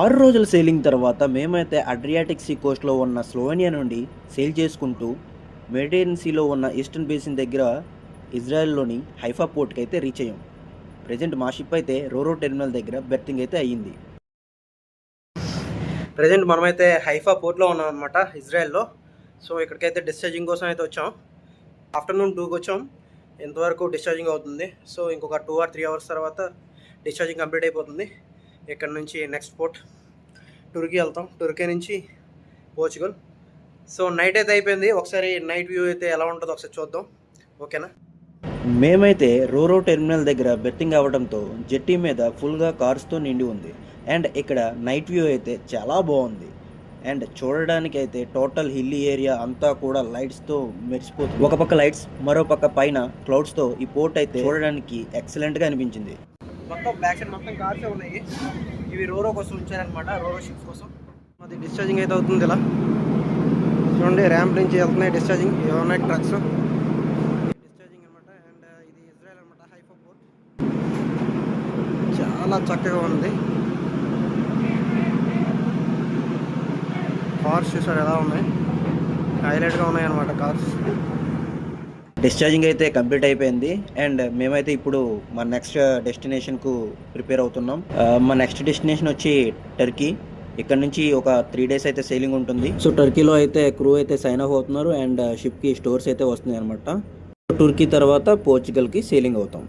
ఆరు రోజుల సేలింగ్ తర్వాత మేమైతే అడ్రియాటిక్ సీ కోస్ట్లో ఉన్న స్లోవేనియా నుండి సేల్ చేసుకుంటూ మెడిటేరియన్ సీలో ఉన్న ఈస్టర్న్ బేసిన్ దగ్గర ఇజ్రాయెల్లోని హైఫా పోర్ట్కి అయితే రీచ్ అయ్యాం. ప్రజెంట్ మా షిప్ అయితే రోరో టెర్మినల్ దగ్గర బెర్తింగ్ అయితే అయ్యింది. ప్రజెంట్ మనమైతే హైఫా పోర్ట్లో ఉన్నాం అనమాట ఇజ్రాయెల్లో సో ఇక్కడికైతే డిశ్చార్జింగ్ కోసం అయితే వచ్చాం. ఆఫ్టర్నూన్ టూకి వచ్చాం. ఎంతవరకు డిశ్చార్జింగ్ అవుతుంది. సో ఇంకొక టూ ఆర్ త్రీ అవర్స్ తర్వాత డిశ్చార్జింగ్ కంప్లీట్ అయిపోతుంది. ఇక్కడ నుంచి నెక్స్ట్ పోర్ట్ టుర్కీ వెళ్తాం. టుర్కీ నుంచి పోర్చుగల్ సో నైట్ అయితే అయిపోయింది. ఒకసారి నైట్ వ్యూ అయితే ఎలా ఉంటుందో ఒకసారి చూద్దాం. ఓకేనా మేమైతే రోరో టెర్మినల్ దగ్గర బెట్టింగ్ అవ్వడంతో జెట్టి మీద ఫుల్గా కార్స్తో నిండి ఉంది. అండ్ ఇక్కడ నైట్ వ్యూ అయితే చాలా బాగుంది. అండ్ చూడడానికి అయితే టోటల్ హిల్లీ ఏరియా అంతా కూడా లైట్స్తో మెరిసిపోతుంది. ఒక పక్క లైట్స్ మరో పక్క పైన క్లౌడ్స్తో ఈ పోర్ట్ అయితే చూడడానికి ఎక్సలెంట్గా అనిపించింది. మొత్తం బ్లాక్ అండ్ మొత్తం కార్స్ ఉన్నాయి. ఇవి రోరో కోసం ఉంచారనమాట రోరో షిప్స్ కోసం. అది డిశ్చార్జింగ్ అయితే అవుతుంది ఇలా. చూడండి ర్యాంప్ నుంచి వెళ్తున్నాయి డిశ్చార్జింగ్ ఏమన్నాయి ట్రక్స్ డిశ్చార్జింగ్ అనమాట అండ్ ఇది ఇజ్రాయల్ అనమాట హైఫో పోర్ట్ చాలా చక్కగా ఉంది. కార్స్ చూసారు ఎలా ఉన్నాయి? హైలైట్గా ఉన్నాయి అనమాట కార్స్ డిశ్చార్జింగ్ అయితే కంప్లీట్ అయిపోయింది. అండ్ మేమైతే ఇప్పుడు మా నెక్స్ట్ డెస్టినేషన్కు ప్రిపేర్ అవుతున్నాం. Uh, మా నెక్స్ట్ డెస్టినేషన్ వచ్చి టర్కీ ఇక్కడ నుంచి ఒక త్రీ డేస్ అయితే సేలింగ్ ఉంటుంది. సో టర్కీలో అయితే క్రూ అయితే సైన్ అప్ అవుతున్నారు. అండ్ షిప్కి స్టోర్స్ అయితే వస్తున్నాయి అనమాట టర్కీ తర్వాత పోర్చుగల్కి సేలింగ్ అవుతాం.